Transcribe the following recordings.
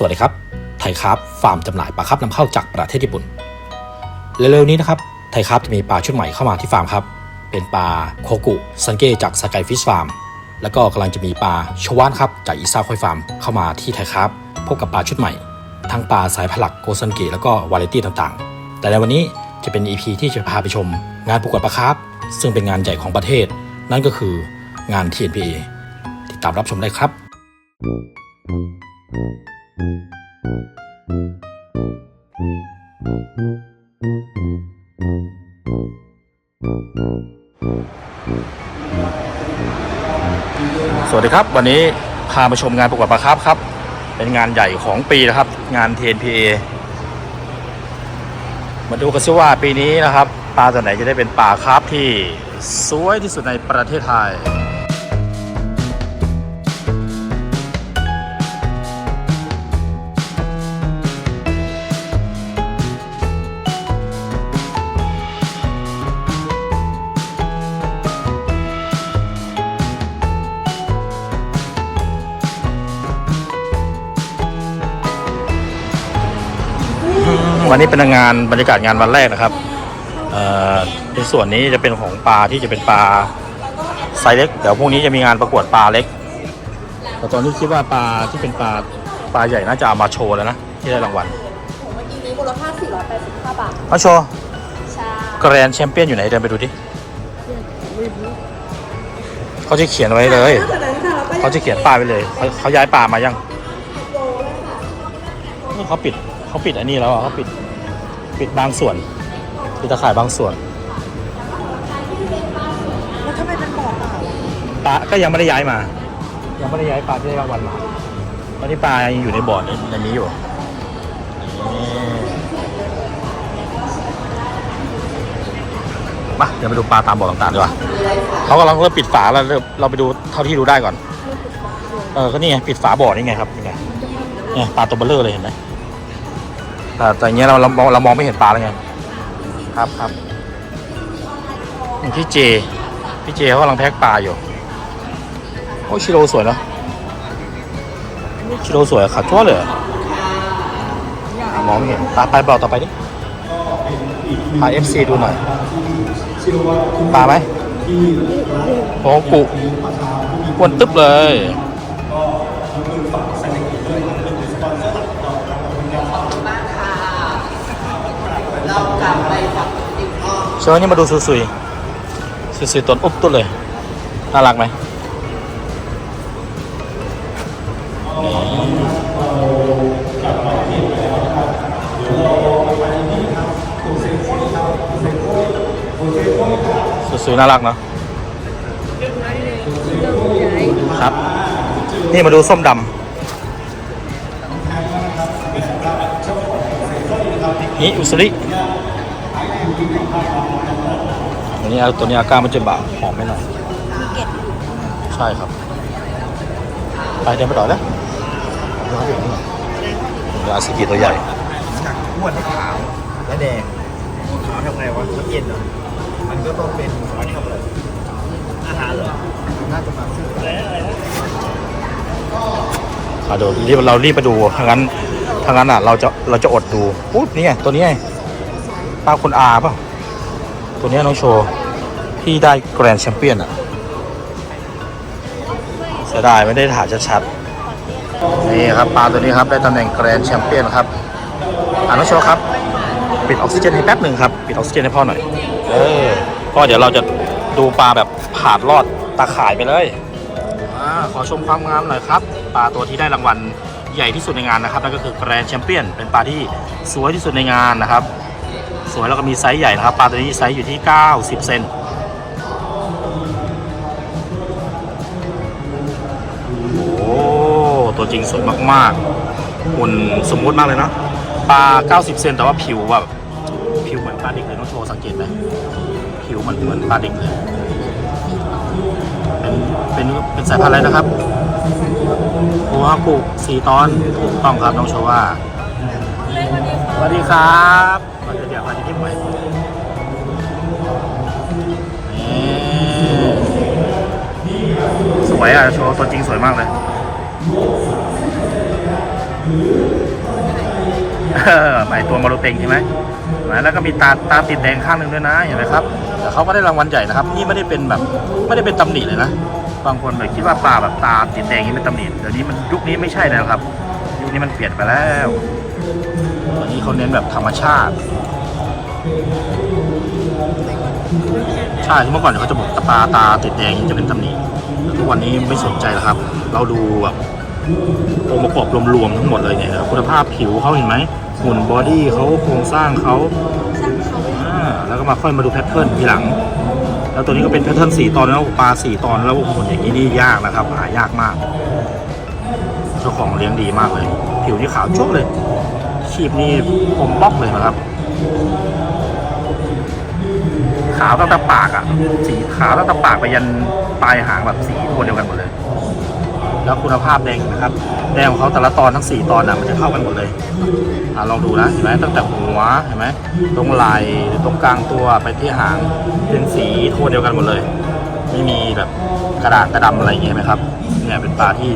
สวัสดีครับ ไทยครับฟาร์มจำหน่ายปลาครับนำเข้าจากประเทศญี่ปุ่น เร็วๆนี้นะครับไทยครับจะมีปลาชุดใหม่เข้ามาที่ฟาร์มครับ เป็นปลาโคกุซันเกจากสกายฟิชฟาร์ม แล้วก็กำลังจะมีปลาชวานครับจากอีซาคอยฟาร์มเข้ามาที่ไทยครับพบกับปลาชุดใหม่ ทั้งปลาสายผลักโกซันเกแล้วก็วาไรตี้ต่างๆ แต่ในวันนี้จะเป็น EP ที่จะพาไปชม งานประกวดปลาครับซึ่งเป็นงานใหญ่ของประเทศ นั่นก็คืองาน TNPA ติดตามรับชมได้ครับ สวัสดีครับ วันนี้พามาชมงานประกวดปลาครับครับ เป็นงานใหญ่ของปีนะครับ งาน TNPA มาดูกันซิว่าปีนี้นะครับ ปลาตัวไหนจะได้เป็นปลาครับที่สวยที่สุดในประเทศไทย วันนี้เป็นงานบรรยากาศงานวันแรกนะครับเอ่อในส่วนนี้จะเป็นของปลาที่จะเป็นปลาไซส์เล็กเดี๋ยวพรุ่งนี้จะมีงานประกวดปลาเล็กแต่ตอนนี้คิดว่าปลาที่เป็นปลาปลาใหญ่น่าจะเอามาโชว์แล้วนะที่ได้รางวัลเมื่อกี้นี้มูลค่า485บาทมาโชว์ใช่แกรนด์แชมเปี้ยนอยู่ไหนเดินไปดูดิเขาจะเขียนไว้เลยนอกจากนั้นค่ะเราก็เขาจะเขียนป้ายไว้เลยเขาเขาย้ายป่ามายังเขาปิด เขาปิดอันนี้แล้วอะเขาปิดปิดบางส่วนปิดตะข่ายบางส่วนแล้วทำไมเป็นบ่อเปล่าปลาก็ยังไม่ได้ย้ายมา ยังไม่ได้ย้ายปลาที่ได้รางวัลมาตอนนี้ปลายังอยู่ในบ่อในในนี้อยู่นี่มาเดี๋ยวไปดูปลาตามบ่อต่างๆดีกว่าเขากำลังเริ่มปิดฝาแล้วเริ่มเราไปดูเท่าที่ดูได้ก่อน เออก็นี่ไงปิดฝาบ่อนี่ไงครับนี่ไงเนี่ยปลาตัวเบลเลอร์เลยเห็นไหม แต่อย่างเงี้ยเราเราเรามองไม่เห็นปลาแล้วไงครับครับพี่เจพี่เจเขากำลังแพ็คปลาอยู่โอ้ชิโร่สวยเนาะชิโร่สวยขัดจ้วเลยมองไม่เห็นตาไปบ่อต่อไปดิพาเอฟซีดูหน่อยปลาไหมโอ้กุกวนตึ๊บเลย ชิญนี่มาดูซุยซุยซุยซุยต้นอุ๊บตุ้เลย น่ารักไหมซุยๆน่ารักเนาะครับ นี่มาดูส้มดำนี่อุสริ ตัวนี้ตัวนี้อาการมันจะบาหอมไม่หน่อยใช่ครับ ไปเดินไปต่อนะเดี๋ยวอาสกีตัวใหญ่จากอ้วนขาวและแดงขาวทำไงวะน้ำเย็นเหรอมันก็ต้องเป็นขาวทำอะไรอาหารเหรอน่าจะมาซื้ออะไรอะไรนะอะเดี๋ยวรีบเรารีบไปดูทางนั้นทางนั้นอะเราจะเราจะอดดูปุ๊บนี่ไงตัวนี้ไงป้าคุณอาเปล่าตัวนี้น้องโชว์ ที่ได้แกรนด์แชมเปี้ยนอะเสียดายไม่ได้ถ่ายชัดๆ นี่ครับปลาตัวนี้ครับได้ตำแหน่งแกรนด์แชมเปี้ยนครับอ่าน้องโชว์ครับ ปิดออกซิเจนให้แป๊บหนึ่งครับ ปิดออกซิเจนให้พ่อหน่อย เออพ่อเดี๋ยวเราจะดูปลาแบบผ่านลอดตาข่ายไปเลยอาขอชมความงามหน่อยครับ ปลาตัวที่ได้รางวัลใหญ่ที่สุดในงานนะครับนั่นก็คือแกรนด์แชมเปี้ยนเป็นปลาที่สวยที่สุดในงานนะครับ สวยแล้วก็มีไซส์ใหญ่นะครับ ปลาตัวนี้ไซส์อยู่ที่ 90 เซน ตัวจริงสวยมากๆหุ่นสมมุติมากเลยเนะปลา 90 เซนแต่ว่าผิวแบบผิวเหมือนปลาดิกเลยน้องโชว์สังเกตไหมผิวเหมือนเหมือนปลาดิกเลย เป็นเป็นเป็นสายพันธุ์อะไรนะครับโอฮากุสีตอนถูกต้องครับน้องโชว่าสวัสดีครับมาเดี๋ยวมาที่ใหม่นี่สวยอะโชว์ตัวจริงสวยมากเลย เออไอตัวมาโรเต็งใช่ไหมแล้วก็มีตาตาติดแดงข้างหนึ่งด้วยนะเห็นไหมครับแต่เขาก็ได้รางวัลใหญ่นะครับนี่ไม่ได้เป็นแบบไม่ได้เป็นตำหนิเลยนะบางคนแบบคิดว่าปลาแบบตาติดแดงนี่เป็นตำหนิเดี๋ยวนี้มันยุคนี้ไม่ใช่แล้วครับยุคนี้มันเปลี่ยนไปแล้วตอนนี้เขาเน้นแบบธรรมชาติใช่เมื่อก่อนเขาจะบอกตาตาติดแดงจะเป็นตำหนิแต่ทุกวันนี้ไม่สนใจแล้วครับ เราดูแบบองค์ประกอบรวมๆทั้งหมดเลยเนี่ยคุณภาพผิวเขาเห็นไหม หุ่นบอดี้เขาโครงสร้างเขาสร้างเขาอ่าแล้วก็มาค่อยมาดูแพทเทิร์นทีหลัง แล้วตัวนี้ก็เป็นแพทเทิร์นสี่ตอนแล้วปลาสี่ตอนแล้วหุ่นอย่างนี้นี่ยากนะครับหายากมากเจ้าของเลี้ยงดีมากเลย ผิวนี่ขาวจุ๊บเลยชีพนี่ผมบล็อกเลยนะครับ ขาวตั้งแต่ปากอะสีขาวตั้งแต่ปากไปยันปลายหางแบบสีโทนเดียวกันหมดเลย แล้วคุณภาพแดงนะครับ แดงของเขาแต่ละตอนทั้งสี่ตอนน่ะมันจะเข้ากันหมดเลยอะลองดูนะเห็นไหมตั้งแต่หัวเห็นไหมตรงไหล่ตรงกลางตัวไปที่หางเป็นสีโทนเดียวกันหมดเลย ไม่มีแบบกระดาษกระดำอะไรอย่างเงี้ยไหมครับเนี่ยเป็นปลาที่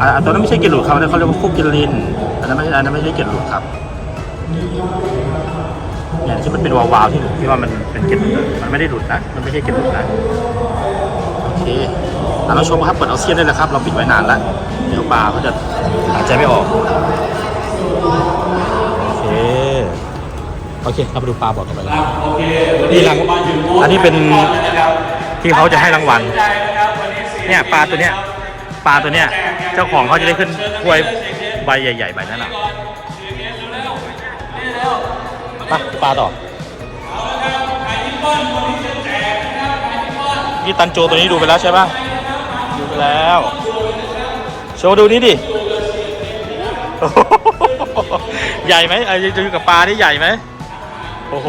อ่าตัวนั้นไม่ใช่เกล็ดหลุดครับเขาเรียกว่าฟุกกิลินอันนั้นไม่ใช่อันนั้นไม่ใช่เกล็ดหลุดครับเนี่ยที่มันเป็นวาวๆที่ที่ว่ามันเป็นเกล็ดหลุดมันไม่ได้หลุดนะมันไม่ใช่เกล็ดหลุดนะโอเค อะเราชมครับเปิดเอาเซียนได้เลยครับ เราปิดไว้นานแล้วเดี๋ยวปลาเขาจะหายใจไม่ออกโอเคโอเคเราไปดูปลาบอกกันไปเลยนี่รางอันนี้เป็นที่เขาจะให้รางวัลเนี่ยปลาตัวเนี้ยปลาตัวเนี้ยเจ้าของเขาจะได้ขึ้นถ้วยใบใหญ่ๆใบนั้นอะไปปลาต่อนี่ตันโจตัวนี้ดูไปแล้วใช่ปะ ดูไปแล้ว โชว์ดูนี่ดิ ใหญ่ไหมไอ้จะอยู่กับปลานี่ใหญ่ไหม โอ้โห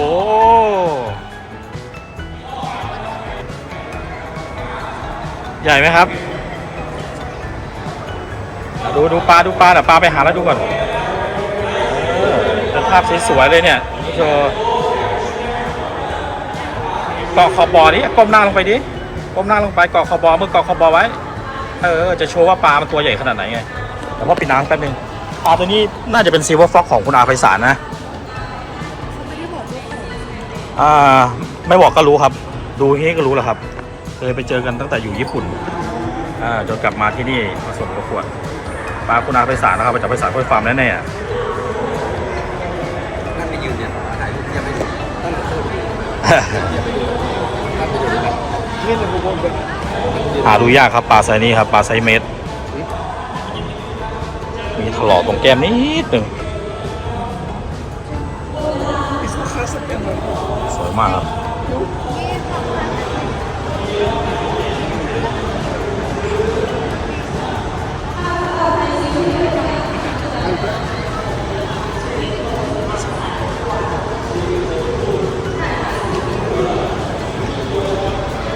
ใหญ่ไหมครับ ดูดูปลาดูปลาเดี๋ยวปลาไปหาแล้วดูก่อนเออเป็นภาพสวยๆเลยเนี่ยโชว์เกาะขอบบอดิก้มหน้าลงไปดิ ก้มหน้าลงไปเกาะขอบบอมือเกาะขอบบอไว้ เออ จะโชว์ว่าปลามันตัวใหญ่ขนาดไหนไงแต่ว่าปิดน้ำแป๊บนึงปลาตัวนี้น่าจะเป็นซิลเวอร์ฟ็อกของคุณอาไพศาลนะไม่ได้บอกเจ้าของอ่าไม่บอกก็รู้ครับ ดูอย่างนี้ก็รู้แล้วครับ เคยไปเจอกันตั้งแต่อยู่ญี่ปุ่นอ่าจนกลับมาที่นี่มาส่งประกวดปลาคุณอาไพศาลนะครับมาจากไพศาลกล้วยฟาร์มแน่ๆอะนั่นไปยืนเนี่ยถ่ายรูปอย่าไปดูตั้งแต่ต้นอย่าไปดูตั้งไปดูแบบนี่เป็นพวกเป็น หาดูยากครับปลาไซนี้ครับปลาไซเมตรมีถลอกตรงแก้มนิดหนึ่งสวยมากครับ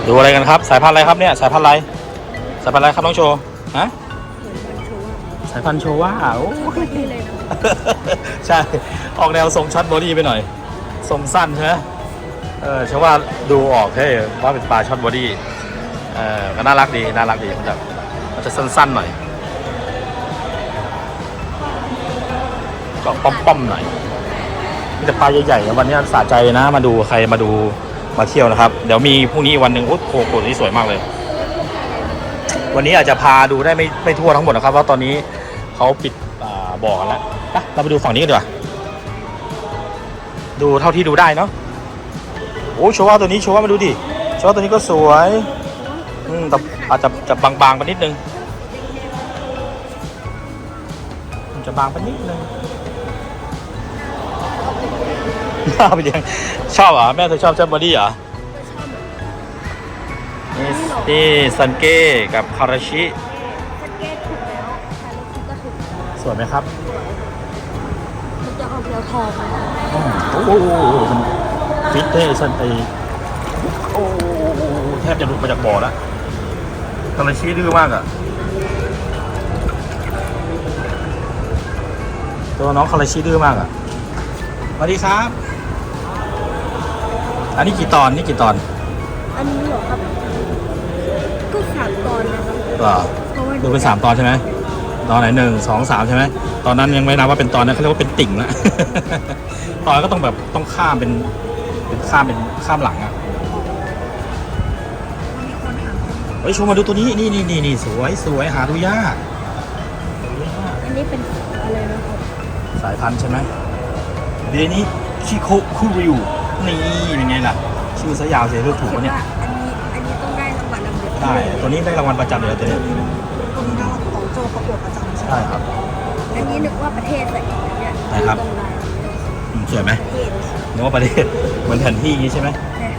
ดูอะไรกันครับ สายพันธุ์อะไรครับเนี่ยสายพันธุ์อะไรสายพันธุ์อะไรครับน้องโชว์ฮะสายพันธุ์โชว่าโอ้นี่เลยนะใช่ออกแนวทรงช็อตบอดี้ไปหน่อยทรงสั้นใช่ไหมเออเชื่อว่าดูออกเท่ว่าเป็นปลาช็อตบอดี้เออก็น่ารักดีน่ารักดีมันจะมันจะสั้นๆหน่อยก็ป้อมๆหน่อยมีแต่ปลาใหญ่ๆวันนี้สะใจนะมาดูใครมาดู มาเที่ยวนะครับ เดี๋ยวมีพรุ่งนี้อีกวันหนึ่งโอ้โหโหนี่สวยมากเลย วันนี้อาจจะพาดูได้ไม่ไม่ทั่วทั้งหมดนะครับเพราตอนนี้เขาปิดบ่อกันแล้วไปเราไปดูฝั่งนี้กันดีกว่าดูเท่าที่ดูได้เนาะโอ้โชว่าตัวนี้โชว่ามาดูดิโชว่าตัวนี้ก็สวยอืมแต่อาจจะจะบางๆไปนิดนึงจะบางไปนิดนึง น่าไปเลี้ยงชอบเหรอแม่เธอชอบเจ้าบอดี้เหรอนี่นี่ซันเก้กับคาราชิสเก็ตถูกแล้วแต่ลูกก็ถูกสวยไหมครับมันจะออกแนวทองนะโอ้โหมันฟิตเท่สันไอโอ้โหแทบจะหลุดมาจากบ่อแล้วคาราชิดื้อมากอะตัวน้องคาราชิดื้อมากอะสวัสดีครับ อันนี้กี่ตอนนี่กี่ตอนอันนี้เหรอครับ ก็สามตอนนะครับเหรอเพราะว่าดูเป็นสามตอนใช่ไหมอืตอนไหนหนึ่งสองสามใช่ไหมตอนนั้นยังไม่นับว่าเป็นตอนนะเขาเรียกว่าเป็นติ่งละ ตอนก็ต้องแบบต้องข้ามเป็นเป็นข้ามเป็นข้ามหลังอะเฮ้ยชมมาดูตัวนี้นี่นี่นี่นี่สวยสวยหาดูยากอันนี้เป็นอะไรนะครับสายพันธุ์ใช่ไหมเดนี่ชิโคคุริว นี่เป็นไงล่ะ ชื่อซะยาวเสียรูปถูกปะเนี่ยว่าอันนี้อันนี้ต้องได้รางวัลลำดับได้ ตัวนี้ได้รางวัลประจำเลยตัวนี้ตรงนี้ได้ของโจประกวดประจำใช่ไหมใช่ครับ อันนี้นึกว่าประเทศอะไรเนี่ยไหนครับตรงไหนอืมสวยไหมประเทศนึกว่าประเทศเหมือนแผนที่อย่างนี้ใช่ไหมเนี่ย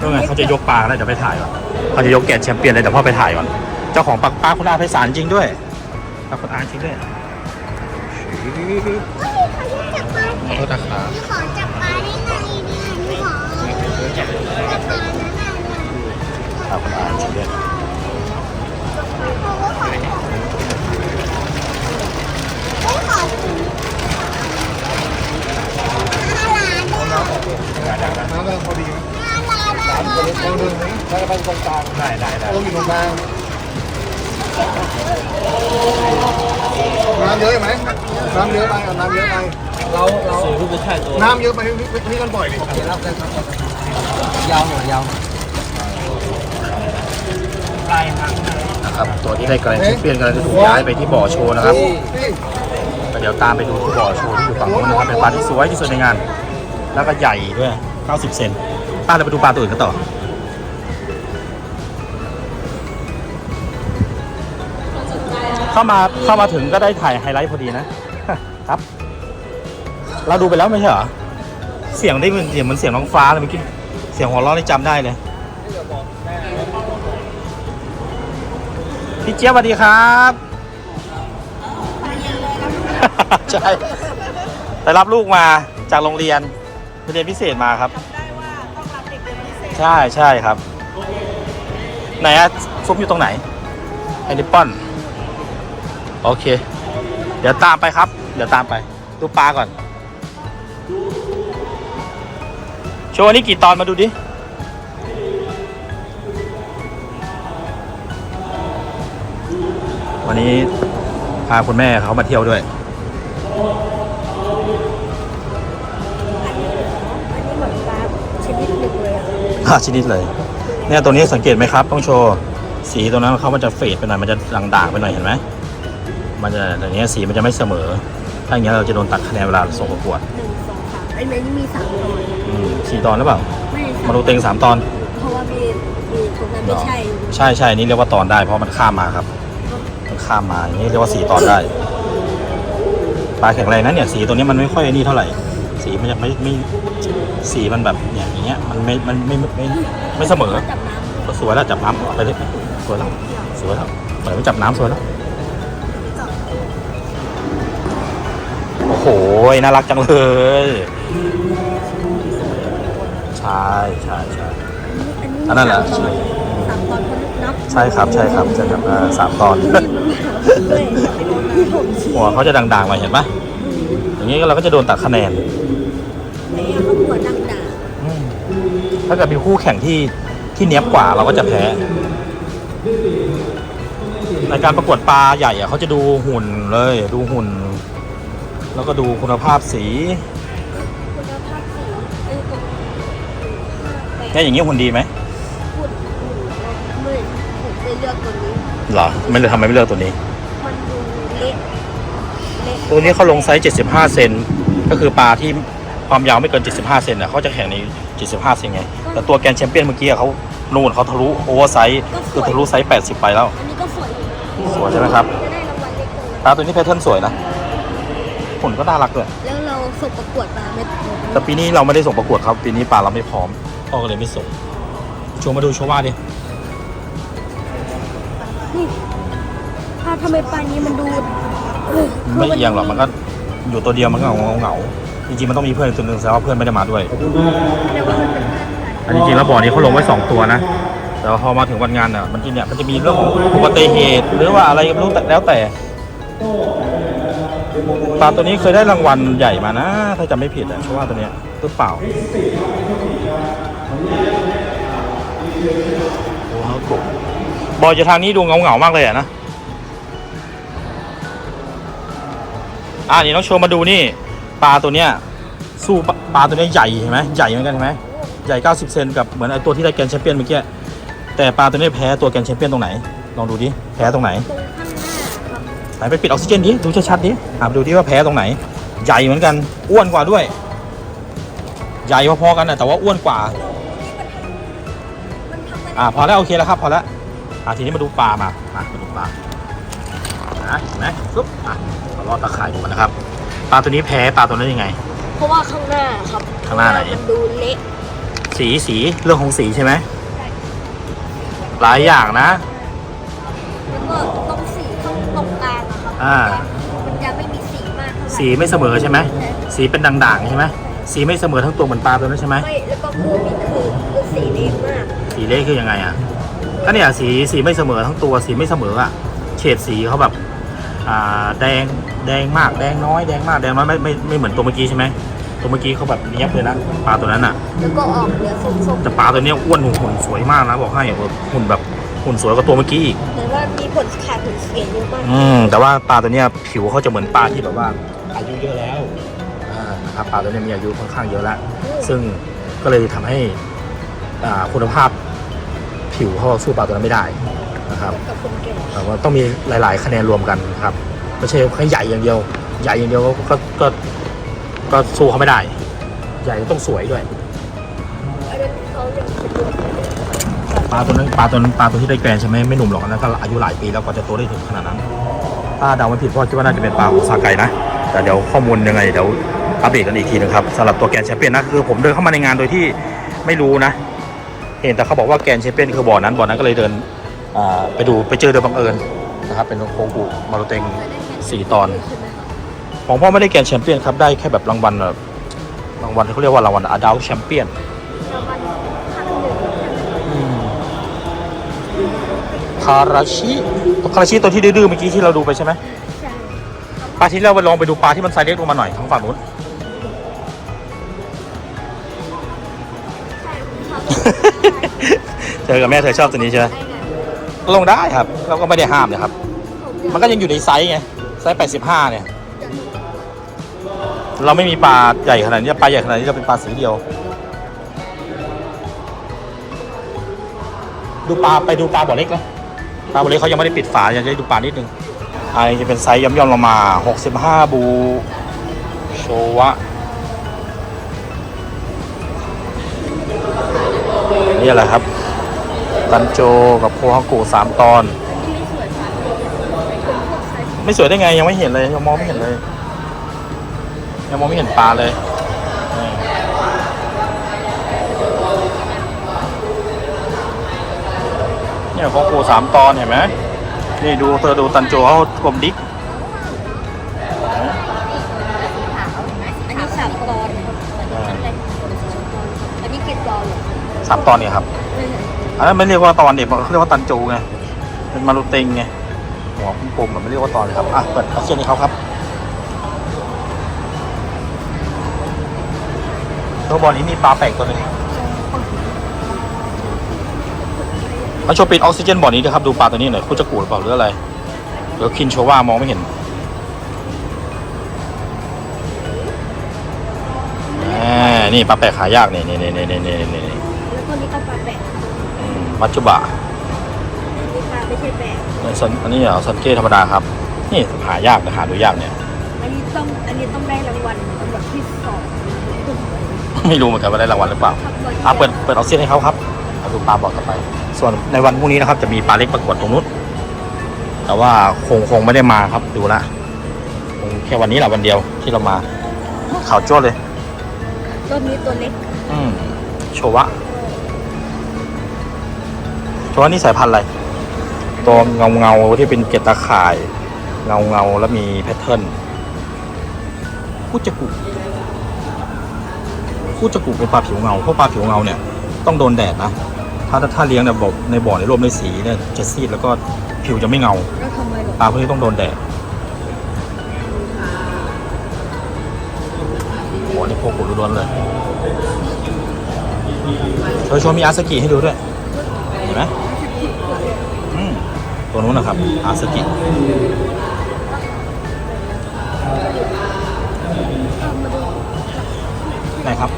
ก็ไงเขาจะยกปลาแล้วเดี๋ยวไปถ่ายก่อนเขาจะยกแกนแชมเปี้ยนเลยเดี๋ยวพ่อไปถ่ายก่อน เจ้าของปลาปลาคุณอาไพศาลจริงด้วยปลาคุณอาจริงด้วย ขอโทษนะครับ ขอจับปลาได้ไงเนี่ยนี่ขอจับปลานั้นน่ะปลาคุณอาจริงด้วยไม่ขอกินห้าล้านด้วยน้ำกำลังพอดีห้าลานด้วยสามคนคนหนึ่งแล้วก็ไปตรงกลางได้ได้ได้ต้องอยู่ตรงกลาง น้ำเยอะไหมน้ำเยอะไปเอาน้ำเยอะไปเราเราซื้อรูปถ่ายตัวน้ำเยอะไปพี่พี่กันบ่อยดิรับได้ครับยาวหน่อยยาวนะครับตัวที่ได้แกรนด์แชมเปี้ยนกำลังจะถูกย้ายไปที่บ่อโชว์นะครับนี่เดี๋ยวตามไปดูที่บ่อโชว์ที่อยู่ฝั่งนู้นนะครับเป็นปลาที่สวยที่สุดในงาน แล้วก็ใหญ่ด้วย 90 เซนป้าเราไปดูปลาตัวอื่นกันต่อ เข้ามาเข้ามาถึงก็ได้ถ่ายไฮไลท์พอดีนะครับ เราดูไปแล้วไม่ใช่เหรอ เสียงได้เหมือนเสียงเหมือนเสียงน้องฟ้าเลยเมื่อกี้ เสียงหัวเราะนี่จำได้เลย พี่เจี๊ยบสวัสดีครับใช่ไปรับลูกมาจากโรงเรียนเรียนพิเศษมาครับใช่ใช่ครับ ไหนอะซุปอยู่ตรงไหนไอริปปอน โอเค เดี๋ยวตามไปครับ เดี๋ยวตามไป ดูปลาก่อนโชว์นี้กี่ตอนมาดูดิวันนี้พาคุณแม่เขามาเที่ยวด้วย อันนี้เหมือนปลาชนิดหนึ่งเลยอะห้าชนิดเลย เนี่ยตัวนี้สังเกตไหมครับ ต้องโชว์ สีตรงนั้นเขามันจะเฟดไปหน่อย มันจะด่างๆไปหน่อยเห็นไหม มันจะอย่างเงี้ยสีมันจะไม่เสมอ ถ้าอย่างเงี้ยเราจะโดนตัดคะแนนเวลาส่งประกวดหนึ่งสองสามไอ้ยมันมีสามตอน อืมสี่ตอนหรือเปล่า ไม่สมาดูเต็งสามตอนเพราะว่ามีมีตรงนั้นไม่ใช่ใช่ใช่อันนี่เรียกว่าตอนได้เพราะมันข้ามมาครับมันข้ามมาอย่างนี้เรียกว่าสีตอนได้ปลาแข็งแรงนั้นเนี่ยสีตัวนี้มันไม่ค่อยนี่เท่าไหร่ สีมันจะไม่ไม่สีมันแบบเนี่ยอย่างเงี้ยมันไม่มันไม่ไม่ไม่ไม่เสมอจับน้ำสวยแล้วจับน้ำไปเลยสวยแล้วสวยแล้วปล่อยมันจับน้ำสวยแล้ว โอ้โหน่ารักจังเลย ใช่ใช่ใช่อันนั้นแหละสามตอนสามตอนคนนับใช่ครับใช่ครับใช่ครับเออสามตอนเลยที่ผมชี้หัวเขาจะด่างๆมาเห็นปะอย่างนี้เราก็จะโดนตัดคะแนนในเขาหัวดังด่าอืมถ้าเกิดมีคู่แข่งที่ที่เนี้ยบกว่าเราก็จะแพ้ในการประกวดปลาใหญ่อะเขาจะดูหุ่นเลย ดูหุ่น แล้วก็ดูคุณภาพสีคุณภาพสีเอ้ยเนี่ยอย่างนี้หุ่นดีไหมพูดไม่ผมไม่เลือกตัวนี้ เหรอไม่เลยทำไมไม่เลือกตัวนี้ มันดูเละเละตัวนี้เขาลงไซส์ 75 เซนก็คือปลาที่ความยาวไม่เกิน 75 เซนอะเขาจะแข่งใน 75 เซนไง แต่ตัวแกรนด์แชมเปี้ยนเมื่อกี้อะเขานู่นเขาทะลุโอเวอร์ไซส์คือทะลุไซส์ 80 ไปแล้ว อันนี้ก็สวยอยู่สวยใช่ไหมครับจะได้รางวัลเล็กตรงนั้นปลาตัวนี้แพทเทิร์นสวยนะ หุ่นก็น่ารักด้วยแล้วเราส่งประกวดมาไม่ถูกแต่ปีนี้เราไม่ได้ส่งประกวดครับ ปีนี้ปลาเราไม่พร้อมพ่อก็เลยไม่ส่งโชว์มาดูโชว์ว่าดินี่ถ้าทำไมปลานี้มันดูเออไม่เอียงหรอกมันก็อยู่ตัวเดียวมันก็เหงาเหงาๆจริงๆมันต้องมีเพื่อนอีกตัวหนึ่งแสดงว่าเพื่อนไม่ได้มาด้วยแต่ว่ามันเป็นอันจริงๆแล้วบ่อนี้เขาลงไว้2ตัวนะแต่ว่าพอมาถึงวันงานเนี่ยมันจะเนี่ยมันจะมีเรื่องของอุบัติเหตุหรือว่าอะไรก็ไม่รู้แต่แล้วแต่ ปลาตัวนี้เคยได้รางวัลใหญ่มานะ ถ้าจำไม่ผิดอะเพราะว่าตัวเนี้ยหรือเปล่าโอ้โหบ่อจะทางนี้ดูเงาเงาๆมากเลยอะนะ อ่านี่น้องโชว์มาดูนี่ ปลาตัวเนี้ยสู้ปลาตัวเนี้ยใหญ่เห็นไหมใหญ่เหมือนกันเห็นไหมใหญ่ 90 เซนกับเหมือนไอตัวที่ได้แกนแชมเปี้ยนเมื่อกี้แต่ปลาตัวนี้แพ้ตัวแกนแชมเปี้ยนตรงไหน ลองดูดิแพ้ตรงไหน ตรงข้าง ไหนไปปิดออกซิเจนดิดูชัดๆดิหาไปดูดิว่าแพ้ตรงไหน ใหญ่เหมือนกันอ้วนกว่าด้วย ใหญ่พอๆกันนะแต่ว่าอ้วนกว่ามันทำอะไรอ่าพอแล้วโอเคแล้วครับ พอแล้วอ่าทีนี้มาดูปลามามามาดูปลานะเห็นไหมปุ๊บอะเราลอดตะข่ายดูกันนะครับปลาตัวนี้แพ้ปลาตัวนั้นยังไง เพราะว่าข้างหน้าครับข้างหน้าไหน มันดูเละสีสีเรื่องของสีใช่ไหมหลายอย่างนะ อะครับอ่า มันจะไม่มีสีมากเท่าไหร่สีไม่เสมอใช่ไหมสีเป็นด่างๆใช่ไหมสีไม่เสมอทั้งตัวเหมือนปลาตัวนั้นใช่ไหมไม่แล้วก็คือนี่คือคือสีเละมากสีเละคือยังไงอะก็เนี่ยสีสีไม่เสมอทั้งตัวสีไม่เสมออะเฉดสีเขาแบบอ่าแดงแดงมากแดงน้อยแดงมากแดงน้อยไม่ไม่ไม่เหมือนตัวเมื่อกี้ใช่ไหมตัวเมื่อกี้เขาแบบเนี้ยบเลยนะปลาตัวนั้นอะแล้วก็ออกเหลือส้มแต่ปลาตัวเนี้ยอ้วนหุ่นสวยมากนะบอกให้หุ่นแบบ หุ่นสวยกว่าตัวเมื่อกี้อีกๆแต่ว่ามีผลขาดผลเสียเยอะมากอืม แต่ว่าปลาตัวเนี้ยผิวเขาจะเหมือนปลาที่แบบว่า อายุเยอะแล้วอ่านะครับปลาตัวเนี้ยมีอายุค่อนข้างเยอะแล้ว ซึ่งก็เลยทำให้อ่าคุณภาพผิวเขาสู้ปลาตัวนั้นไม่ได้นะครับกับคนแก่แต่ว่าต้องมีหลาย ๆ คะแนนรวมกันนะครับไม่ใช่แค่ใหญ่อย่างเดียว ใหญ่อย่างเดียวก็ก็ก็ก็สู้เขาไม่ได้ ใหญ่ต้องสวยด้วย อันนั้นเขายังเป็นตัว ปลาตัวนั้นปลาตัวนั้นปลาตัวที่ได้แกรนใช่ไหมไม่หนุ่มหรอกนนั้นก็อายุหลายปีแล้วกว่าจะโตได้ถึงขนาดนั้น ถ้าเดาไม่ผิดพ่อคิดว่าน่าจะเป็นปลาของซาไก่นะ แต่เดี๋ยวข้อมูลยังไงเดี๋ยวอัปเดตกันอีกทีนึงครับสำหรับตัวแกรนแชมเปี้ยนนะคือผมเดินเข้ามาในงานโดยที่ไม่รู้นะ เห็นแต่เขาบอกว่าแกรนแชมเปี้ยนคือบ่อนั้นบ่อนั้นก็เลยเดินไปดูไปเจอโดยบังเอิญนะครับเป็นโคกุมารุเตงสี่ตอนของพ่อไม่ได้แกรนแชมเปี้ยนครับได้แค่แบบรางวัลแบบรางวัลเขาเรียกว่ารางวัลอาดัลแชมเปี้ยน ราชิคาราชิตัวที่ดื้อๆเมื่อกี้ที่เราดูไปใช่ไหมใช่ปลาที่เราไปลองไปดูปลาที่มันไซส์เล็กลงมาหน่อยทางฝั่งนู้นใช่ครับเธอกับแม่เธอชอบตัวนี้ใช่ไหมไอ้เนี่ยลงได้ครับ เราก็ไม่ได้ห้ามนะครับผมมันก็ยังอยู่ในไซส์ไง ไซส์ 85 เนี่ย เราไม่มีปลาใหญ่ขนาดนี้ปลาใหญ่ขนาดนี้เราเป็นปลาสีเดียว ดูปลาไปดูปลาบ่อเล็กนะ ปลาบ่อเล็กเขายังไม่ได้ปิดฝาอยากจะได้ดูปลานิดนึงอันนี้จะเป็นไซส์ย่อมๆลงมา 65 บูโชวะนี่อะไรครับ ตันโจกับโคฮังกุสามตอน ไม่สวยได้ไงยังไม่เห็นเลยยังมองไม่เห็นเลยยังมองไม่เห็นปลาเลย เนี่ยของกูสามตอนเห็นไหมนี่ดูเธอดูตันโจเขากลมดิ๊กอันนี้สามตอนอันนี้กี่ตอนเหรอสามตอนเนี่ยครับอันนั้นไม่เรียกว่าตอนเด็กเขาเรียกว่าตันโจไงเป็นมารุเต็งไงหัวกลมๆแบบไม่เรียกว่าตอนเลยครับอะเปิดเอาเชือกให้เขาครับตัวบอลนี้มีปลาแปลกตัวหนึง มาโชว์ปิดออกซิเจนบ่อนี้ด้วยครับ ดูปลาตัวนี้หน่อยคู่จะกูดหรือเปล่าหรืออะไรหรือคินโชว่ามองไม่เห็นแหมนี่ปลาแปลกหายากนี่นี่นี่นี่นี่นี่นี่แล้วก็นี้ก็ปลาแปะอืมมัจจุบะอันนี้ปลาไม่ใช่แปะอันสันอันนี้เหรอซันเก้ธรรมดาครับ นี่หายากนะหาดูยากเนี่ย อันนี้ต้องอันนี้ต้องได้รางวัลอันดับที่สองไม่รู้เหมือนกันว่าได้รางวัลหรือเปล่าครับอะเปิดเปิดออกซิเจนให้เขาครับเอาดูปลาบอกต่อไป ส่วนในวันพรุ่งนี้นะครับ จะมีปลาเล็กประกวดตรงนู้น แต่ว่าคงคงไม่ได้มาครับดูละคงแค่วันนี้แหละวันเดียวที่เรามาข่าวโจ้เลยรอบนี้ตัวเล็ก อืมโชวะโชวะนี่สายพันธุ์อะไรตัวเงาเงาๆที่เป็นเกล็ดตาข่าย เงาเงาๆแล้วมีแพทเทิร์นพูดจะกุพูดจะกุเป็นปลาผิวเงาเพราะปลาผิวเงาเนี่ยต้องโดนแดดนะ ถ้าถ้าเลี้ยงในบ่อในบ่อในร่วมด้วยสีเนี่ยจะซีดแล้วก็ผิวจะไม่เงา แล้วทำไมตาพวกนี้ต้องโดนแดดโอ้นี่โคกุล้วนเลยเธอชวนมีอาสกิให้ดูด้วย เห็นไหมอืมตัวนู้นนะครับ อาสกิไหนครับ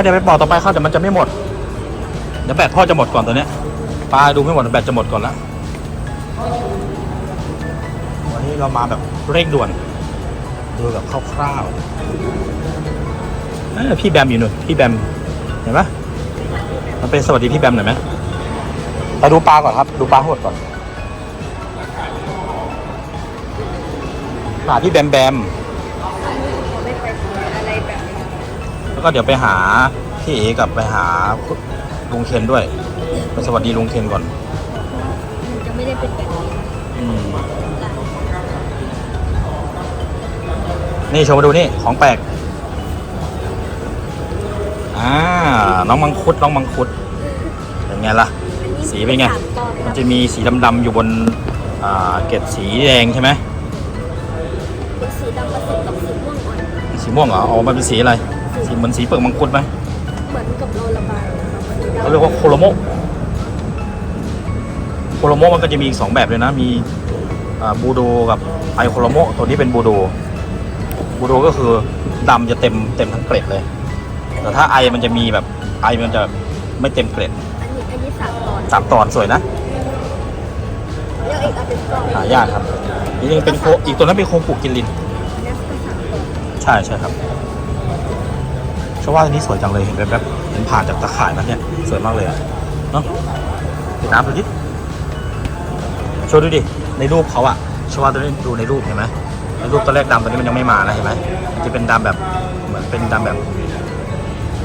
เดี๋ยวไปปอกต่อไปครับเดี๋ยวมันจะไม่หมด เดี๋ยวแบตพ่อจะหมดก่อนตัวเนี้ยปลาดูไม่หมดแบตจะหมดก่อนละวันนี้เรามาแบบเร่งด่วนดูแบบคร่าวๆเอ้ยพี่แบมอยู่หนู่นพี่แบมเห็นปะมันเป็นสวัสดีพี่แบมหน่อยไหมไปดูปลาก่อนครับ ดูปลาหดก่อนหาพี่แบมแบมไปอะไรแบบนี้ แล้วก็เดี๋ยวไปหาพี่เอกับไปหาลุงเคนด้วยไปสวัสดีลุงเคนก่อนมันจะไม่ได้เป็นแบบนี้อืมนี่โชว์มาดูนี่ของแปลกอ่าน้องมังคุดน้องมังคุดเป็นไงล่ะอันนี้สีเป็นไงสามตอนมันนะจะมีสีดำๆอยู่บนอ่าเกล็ดสีแดงใช่ไหมเป็นสีดำผสมกับสีม่วงอ่อนสีม่วงเหรออ๋อมันเป็นสีอะไรสี เหมือนสีเปลือกมังคุดไหมเหมือนกับโรลาบายนะครับมันสีดำเขาเรียกว่าโคโรโมะโคโรโมะมันก็จะมีอีกสองแบบเลยนะ มีอ่าบูโดกับไอโคโรโมะตัวนี้เป็นบูโดบูโดก็คือดำจะเต็มเต็มทั้งเกล็ดเลย แต่ถ้าไอมันจะมีแบบไอมันจะไม่เต็มเกล็ดอันนี้อันนี้สามตอนสามตอนสวยนะแล้วอีกอันเป็นกล้องหายากครับนี่ยังเป็นโคอีกตัวนั้นเป็นโคปุกินลิน อันนี้ก็สามตอน ใช่ใช่ครับ ชว่าตัวนี้สวยจังเลยเห็นแบบแบบเห็นผ่านจากตะข่ายมาเนี่ยสวยมากเลยอะเนาะติดน้ำดูดิโชว์ดูดิในรูปเขาอะชว่าตัวนี้ดูในรูปเห็นไหมในรูปตอนแรกดำตอนนี้มันยังไม่มานะเห็นไหมมันจะเป็นดำแบบเหมือนเป็นดำแบบ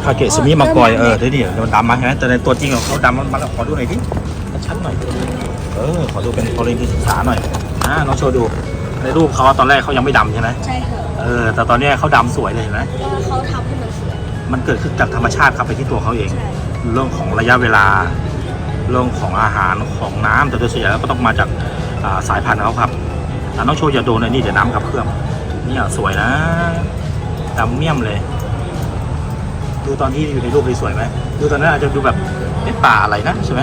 คาเกะสมิมังกรเออดูดิมันดำมาใช่ไหมแต่ในตัวจริงของเขาดำมันมันขอดูหน่อยดิชัดๆหน่อยเออขอดูเป็นกรณีศึกษาหน่อยอ่าน้องโชว์ดูในรูปเขาอะตอนแรกเขายังไม่ดำใช่ไหมใช่ค่ะเออแต่ตอนเนี้ยเขาดำสวยเลยเห็นไหมแล้วเขาทำให้มันสวย มันเกิดขึ้นจากธรรมชาติครับไปที่ตัวเขาเองใช่เรื่องของระยะเวลา เรื่องของอาหารของน้ำแต่โดยส่วนใหญ่แล้วก็ต้องมาจากอ่าสายพันธุ์เขาครับแต่น้องโชว์อย่าโดนไอ้นี่เดี๋ยวน้ำกับเครื่องเนี่ยสวยนะดำเมี่ยมเลย ดูตอนที่อยู่ในรูปเลยสวยไหมดูตอนนั้นอาจจะดูแบบเป็นป่าอะไรนะใช่ไหม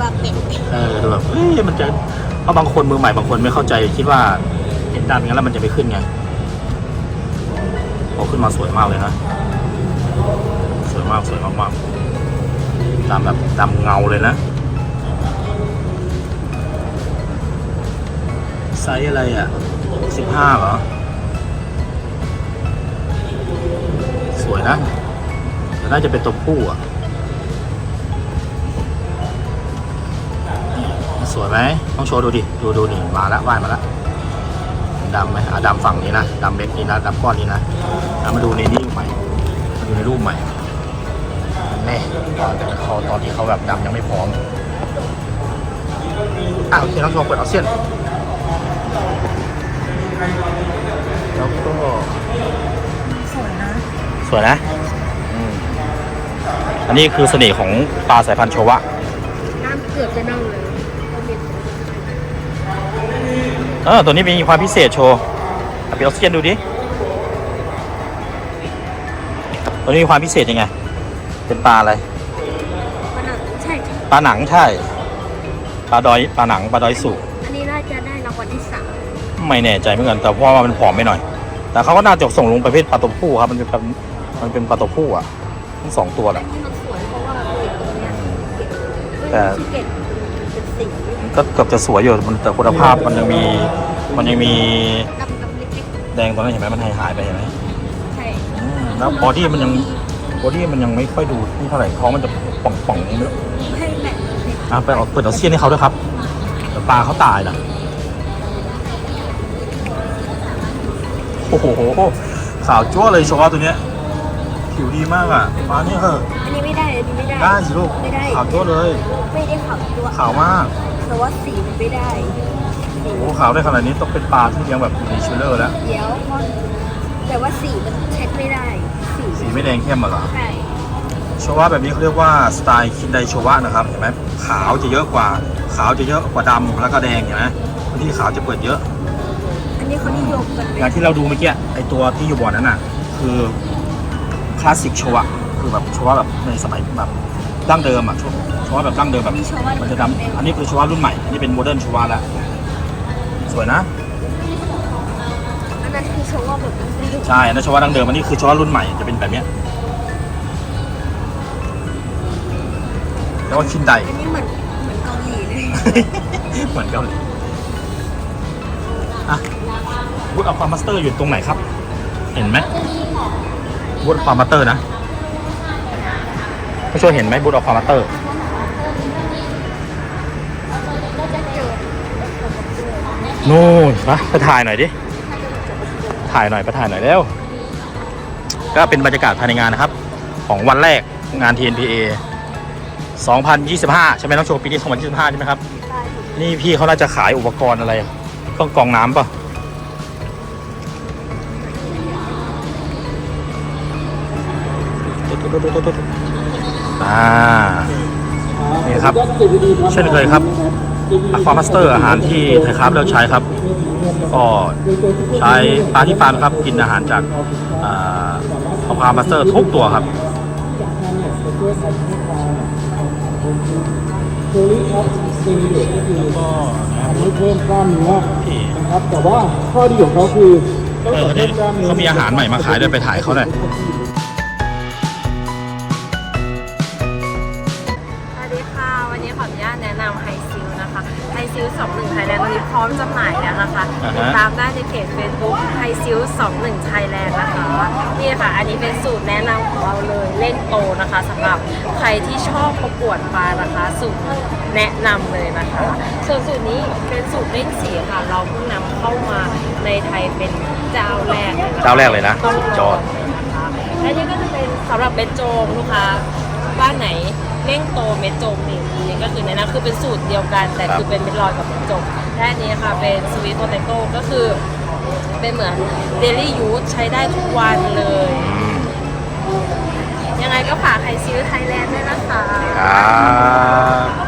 ปลาเป็ดเออดูแบบเอ้ยมันจะเพราะบางคนมือใหม่บางคนไม่เข้าใจคิดว่าเห็นดำอย่างนั้นแล้วมันจะไปขึ้นไงพอขึ้นมาสวยมากเลยนะ สวยมากสวยมากมากดำแบบดำเงาเลยนะ ไซส์อะไรอะสิบห้าเหรอ สวยนะแต่น่าจะเป็นตัวผู้อะ สวยไหมต้องโชว์ดูดิ ดูดูนี่มาล้วว่ายมาล้วดำไหมอะดำฝั่งนี้นะดำเม็ดนี้นะดำก้อนนี้นะแล้วมาดูในนี้ใหม่ ดูในรูปใหม่แน่ตอนเขาตอนที่เขาแบบดำยังไม่พร้อมอะโอเคน้องโชว์เปิดเอาเสี้ยนแล้วก็สวยนะ สวยนะอืมอันนี้คือเสน่ห์ของปลาสายพันธุ์โชวะ น้ำเกือบจะเน่าเลยเขาเม็ดเออตัวนี้มีความพิเศษโชว์เอาไปเอาเสียนดูดิ ตัวนี้มีความพิเศษยังไง เป็นปลาอะไร ปลาหนังใช่ค่ะปลาหนังใช่ ปลาดอยปลาหนังปลาดอยสุกอันนี้น่าจะได้รางวัลที่สามไม่แน่ใจเหมือนกัน แต่เพราะว่ามันผอมไปหน่อย แต่เขาก็น่าจะส่งลงประเภทปลาตัวผู้ครับ มันเป็นปลามันเป็นปลาตัวผู้อะ ทั้งสองตัวแหแต่ละ ที่มันสวยเพราะว่าเกล็ดตรงเนี้ยเกล็ดแต่เกล็ดเป็นสีก็เกือบจะสวยอยู่มันแต่คุณภาพมันยังมี มันยังมีดำดำๆเล็กแดงตรงนั้นเห็นไหมมันหายหายไปเห็นไหมๆใช่ อืมแล้วบอดี้มันยังบอดี้มันยังไม่ค่อยดูนี่เท่าไหร่ท้องมันจะป่องป่องๆไม่รู้ให้แบ่งเลยอะไปเอาเปิดเอาเสี้ยนให้เขาด้วยครับเดี๋ยวปลาเขาตายนะโอ้โหขาวจ้วเลยโชว์ตัวเนี้ยผิวดีมากอะปลาเนี่ยเหอะอันนี้ไม่ได้อันนี้ไม่ได้ได้สิลูกไม่ได้ขาวจ้วเลย ไม่ได้ขาวตัว ขาวมาก แต่ว่าสีมันไม่ได้สีโอ้โหขาวได้ขนาดนี้ต้องเป็นปลาที่เลี้ยงแบบอยู่ในชิลเลอร์แล้วเดี๋ยวเพราะ แต่ว่าสีมันเช็ดไม่ได้สีสีไม่แดงเข้มเหรอใช่โชวะแบบนี้เขาเรียกว่าสไตล์คินไดโชวะนะครับเห็นไหมขาวจะเยอะกว่า ขาวจะเยอะกว่าดำแล้วก็แดงเห็นไหมบางที่ขาวจะเปิดเยอะ อันนี้เขานิยมกันอย่างที่เราดูเมื่อกี้ไอตัวที่อยู่บ่อนั้นน่ะ คือคลาสสิกโชวะคือแบบโชวะแบบในสมัยแบบดั้งเดิมอะชวาแบบดั้งเดิมแบบ มีชาวามันจะดำอันนี้คือชวารุ่นใหม่ อันนี้เป็นโมเดิร์นชวาแล้ว สวยนะอันนั้นคือ ชาวาแบบนี้ใช่อันนั้นชวาดั้งเดิมอันนี้คือชวารุ่นใหม่จะเป็นแบบเนี้ยแล้วก็ชินได อันนี้เหมือนเหมือนเกาหลีเลยเหมือนเกาหลีอะวูดออฟความมาสเตอร์อยู่ตรงไหนครับ เห็นไหมวูดออฟความมาสเตอร์นะผู้ช่วยเห็นไหมวูดออฟความมาสเตอร์ นู่นนะไปถ่ายหน่อยดิ ถ่ายหน่อยไปถ่ายหน่อยเร็วก็เป็นบรรยากาศภายในงานนะครับ ของวันแรกงาน TNPA 2025 ใช่ไหมน้องโชว์ปีนี้2025 ใช่ไหมครับ นี่พี่เขาน่าจะขายอุปกรณ์อะไรเครื่องกรองน้ำป่ะอ่า นี่ครับ เช่นเคยครับอความาสเตอร์อาหารที่ไทยครับเลือกใช้ครับ ก็ใช้ปลาที่ฟาร์มครับกินอาหารจากอความาสเตอร์ทุกตัวครับแล้วก็ไม่เพิ่มกล้ามเนื้อที่นะครับแต่ว่าข้อดีของเขาคือเออเนี่ยเขามีอาหารใหม่มาขายด้วยไปถ่ายเขาหน่อย ร้อมจำหน่ายแล้วนะคะอ่าฮะ ติดตามได้ในเพจ Facebook ไฮซิล21ไทยแลนด์นะคะนี่ค่ะ อันนี้เป็นสูตรแนะนำของเราเลยเล่นโตนะคะสำหรับใครที่ชอบประกวดปลานะคะ สูตรแนะนำเลยนะคะ ส่วนสูตรนี้เป็นสูตรเล่นสีค่ะ เราเพิ่งนำเข้ามาในไทยเป็นเจ้าแรกลยนะคะ เจ้าแรกเลยนะต้องจอดนะคะและนี่ก็จะเป็นสำหรับเม็ดโจมลูกค้า บ้านไหนเร่งโตเม็ดโจมนี่นี่ก็คือในนั้นคือเป็นสูตรเดียวกัน แต่ครับคือเป็นเม็ดลอยกับเม็ดโจมและอันนี้ค่ะเป็นสวีทโ o เตโต้ก็คือเป็นเหมือนเดลี่ยูสใช้ได้ทุกวันเลย ยังไงก็ฝากไฮซิลไทยแลนด์ด้วยนะคะครับ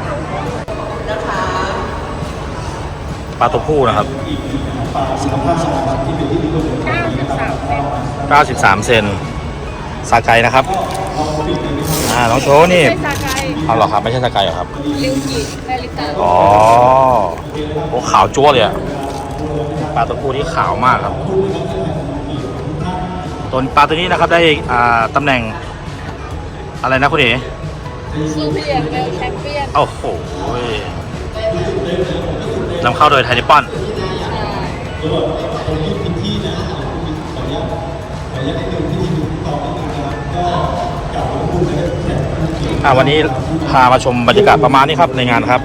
ปลาตัวผู้นะครับ 93 เซนซาไกนะครับ อ่าน้องโชว์นี่ไม่ซาไกเอาเหรอครับไม่ใช่สกายเหรอครับลิวกิแมริกาอ๋อโอ้ขาวจั่วเลยอะปลาตัวผู้ที่ขาวมากครับตัวปลาตัวนี้นะครับได้อ่าตำแหน่งอะไรนะคุณเอ๋ซูเปียนเวลแชมเปี้ยนโอ้โหนำเข้าโดยไทนิปอน อ่าวันนี้พามาชมบรรยากาศประมาณนี้ครับในงานครับ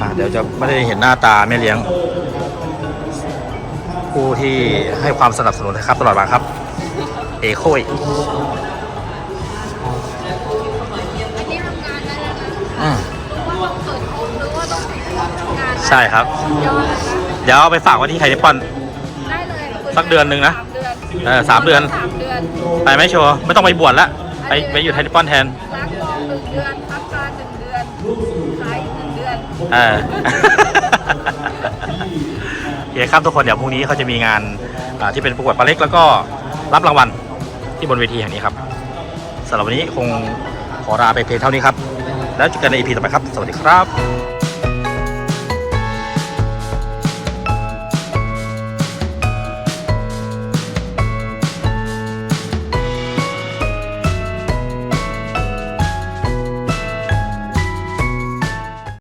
อ่าเดี๋ยวจะไม่ได้เห็นหน้าตาแม่เลี้ยง ผู้ที่ให้ความสนับสนุนนะครับตลอดมาครับ เอโคยอันนี้ทำงานได้แล้วนะอืมว่าต้องเปิดโฮมหรือว่าต้องปิดทำงานใช่ครับยอดเลยนะเดี๋ยวเอาไปฝากไว้ที่ไทนิปอนได้เลยสักเดือนหนึ่งนะสามเดือนเออสามเดือน สามเดือน ไปไหมโชว์ไม่ต้องไปบวชละไปไปอยู่ไทนิปอนแทน เออ โอเคครับทุกคนเดี๋ยวพรุ่งนี้เขาจะมีงานอ่าที่เป็นประกวดปลาเล็กแล้วก็รับรางวัลที่บนเวทีแห่งนี้ครับสำหรับวันนี้คงขอลาไปเพียงเท่านี้ครับ แล้วเจอกันใน EP ต่อไปครับ สวัสดีครับ